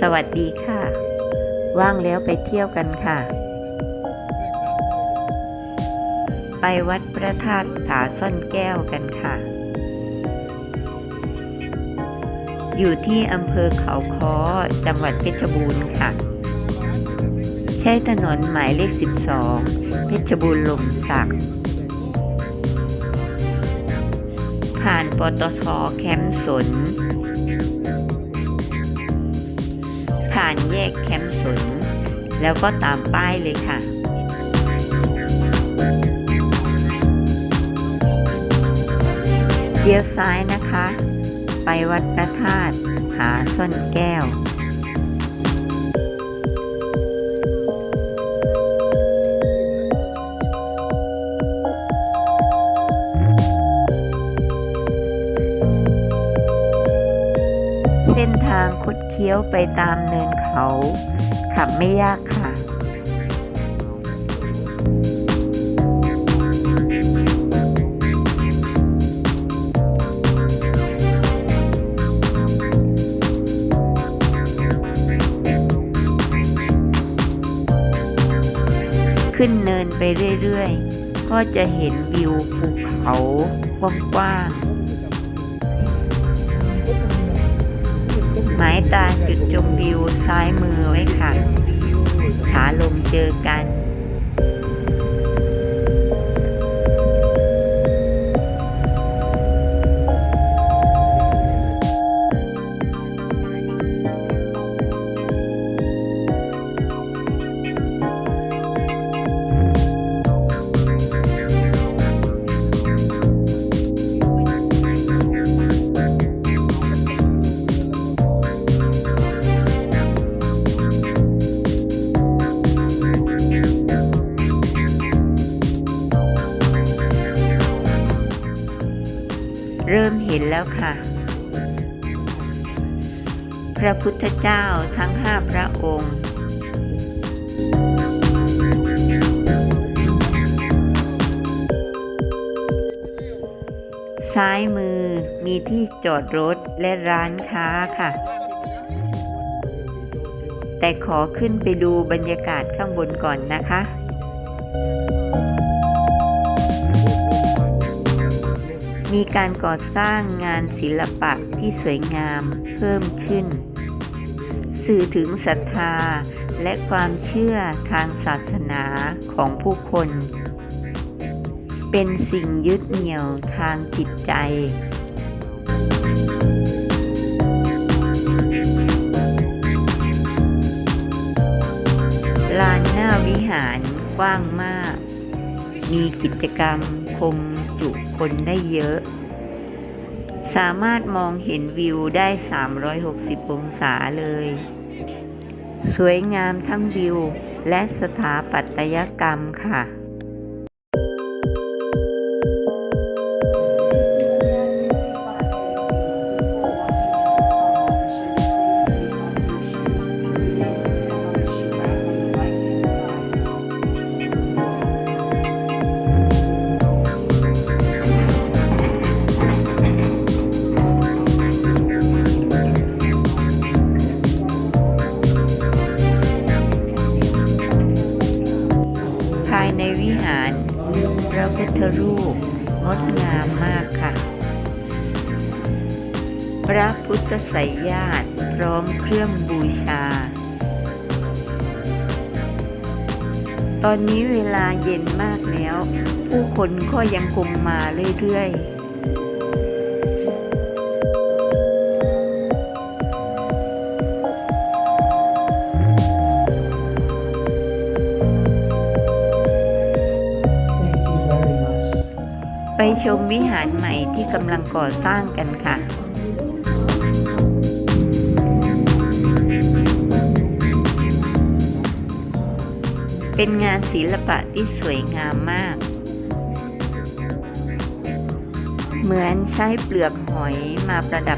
สวัสดีค่ะ ว่างแล้วไปเที่ยวกันค่ะ ไปวัดพระธาตุผาซ่อนแก้วกันค่ะ อยู่ที่อำเภอเขาค้อจังหวัดเพชรบูรณ์ค่ะ ใช้ถนนหมายเลข 12 เพชรบูรณ์ลมสักผ่านปตทแคมป์สนานแยกแคมป์สน แล้วก็ตามป้ายเลยค่ะ เลี้ยวซ้ายนะคะ ไปวัดพระธาตุผาซ่อนแก้ว เส้นทางคดเคี้ยวไปตามเนิน เขาขับไม่ยากค่ะขึ้นเนินไปเรื่อย ๆ ก็จะเห็นวิวภูเขากว้างๆ หมายตาจุดชมวิวซ้ายมือไว้ค่ะ ขาลงเจอกัน นแล้วค่ะ พระพุทธเจ้าทั้งห้าพระองค์ซ้ายมือมีที่จอดรถและร้านค้าค่ะ แต่ขอขึ้นไปดูบรรยากาศข้างบนก่อนนะคะ มีการก่อสร้างงานศิลปะที่สวยงามเพิ่มขึ้น สื่อถึงศรัทธาและความเชื่อทางศาสนาของผู้คน เป็นสิ่งยึดเหนี่ยวทางจิตใจ ลานหน้าวิหารกว้างมาก มีกิจกรรมคง คนได้เยอะ สามารถมองเห็นวิวได้ 360 องศาเลย สวยงามทั้งวิวและสถาปัตยกรรมค่ะ ภายในวิหารพระพุทธรูปงดงามมากค่ะ พระพุทธไสยญาติพร้อมเครื่องบูชา ตอนนี้เวลาเย็นมากแล้ว ผู้คนก็ยังคงมาเรื่อยๆ ชมวิหารใหม่ที่กำลังก่อสร้างกันค่ะเป็นงานศิลปะที่สวยงามมาก เหมือนใช้เปลือกหอยมาประดับ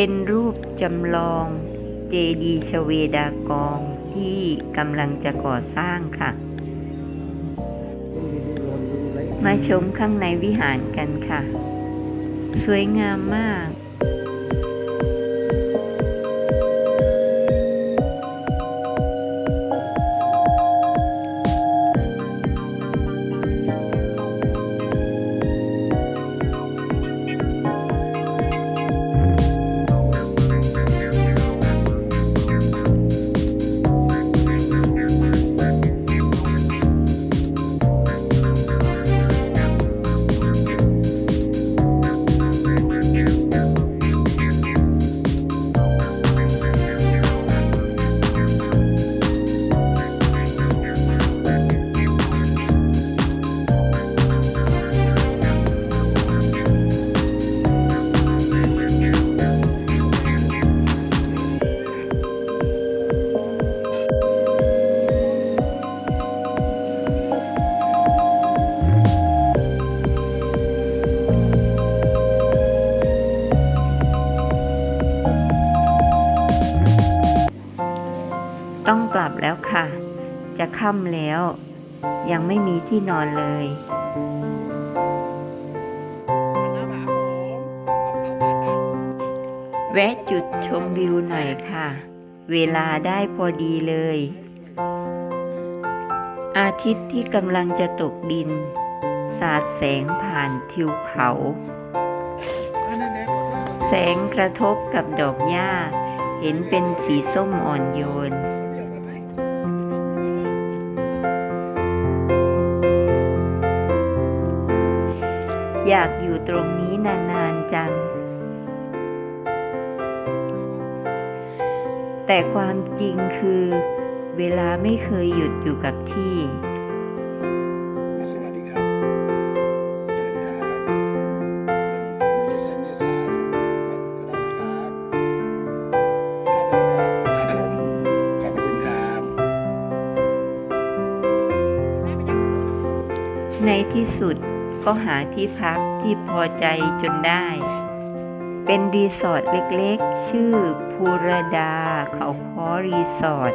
เป็นรูปจำลองเจดีชเวดากองที่กำลังจะก่อสร้างค่ะ มาชมข้างในวิหารกันค่ะ สวยงามมาก แล้วค่ะ จะค่ำแล้ว ยังไม่มีที่นอนเลยแวะจุดชมวิวหน่อยค่ะ เวลาได้พอดีเลย อาทิตย์ที่กำลังจะตกดิน สาดแสงผ่านทิวเขา แสงกระทบกับดอกหญ้า เห็นเป็นสีส้มอ่อนโยน อยากอยู่ตรงนี้นานๆจัง แต่ความจริงคือ เวลาไม่เคยหยุดอยู่กับที่สวัสดีครับเชิญครับมีเส้นยืดสายก็ได้นะครับครับผมขอบคุณครับในที่สุด ก็หาที่พักที่พอใจจนได้ เป็นรีสอร์ทเล็กๆ ชื่อภูรดาเขาค้อรีสอร์ท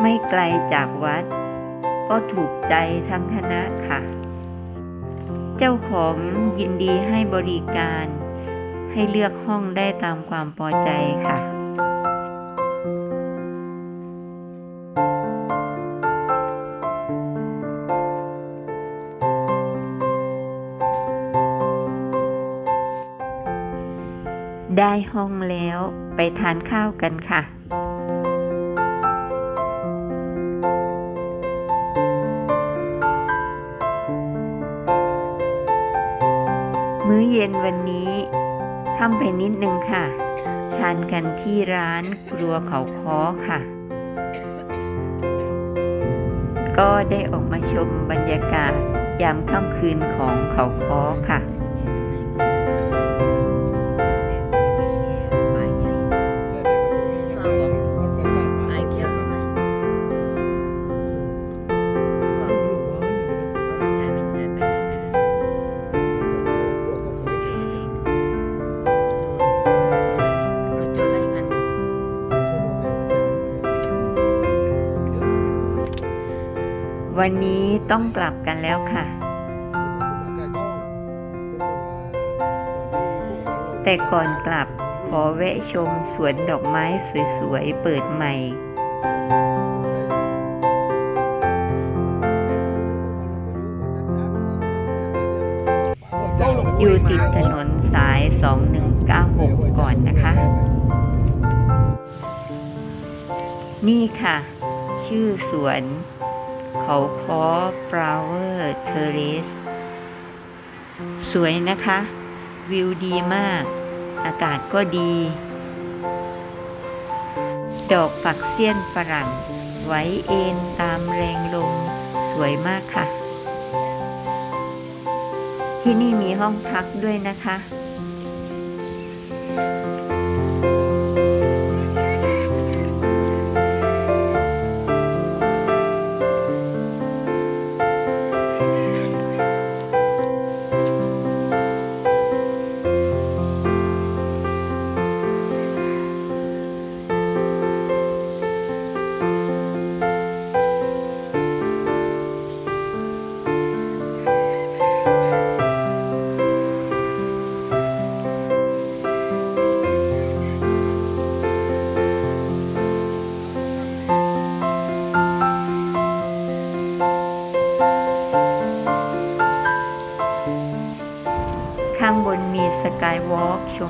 ไม่ไกลจากวัด ก็ถูกใจทั้งคณะค่ะ เจ้าของยินดีให้บริการ ให้เลือกห้องได้ตามความพอใจค่ะ ห้องแล้วไปทานข้าวกันค่ะมื้อเย็นวันนี้ค่ำไปนิดนึงค่ะ ทานกันที่ร้านครัวเขาค้อค่ะ ก็ได้ออกมาชมบรรยากาศยามค่ำคืนของเขาค้อค่ะ วันนี้ต้องกลับกันแล้วค่ะ แต่ก่อนกลับขอแวะชมสวนดอกไม้สวยๆ เปิดใหม่ อยู่ติดถนนสาย 2196 ก่อนนะคะ นี่ค่ะ ชื่อสวน เขาคอ flower terrace สวยนะคะ วิวดีมาก อากาศก็ดี ดอกฝักเสี้ยนฝรั่ง ไว้เอ็นตามแรงลม สวยมากค่ะ ที่นี่มีห้องพักด้วยนะคะ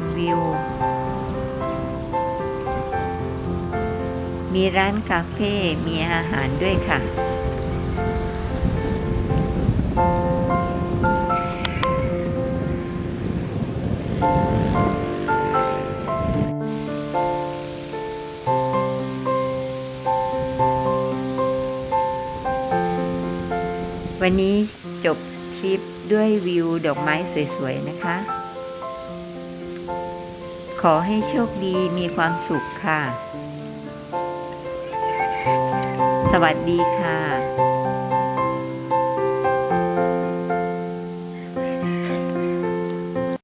มวิว มีร้านคาเฟ่ มีอาหารด้วยค่ะ วันนี้จบทริปด้วยวิวดอกไม้สวยๆนะคะ ขอให้โชคดีมีความสุขค่ะ สวัสดีค่ะ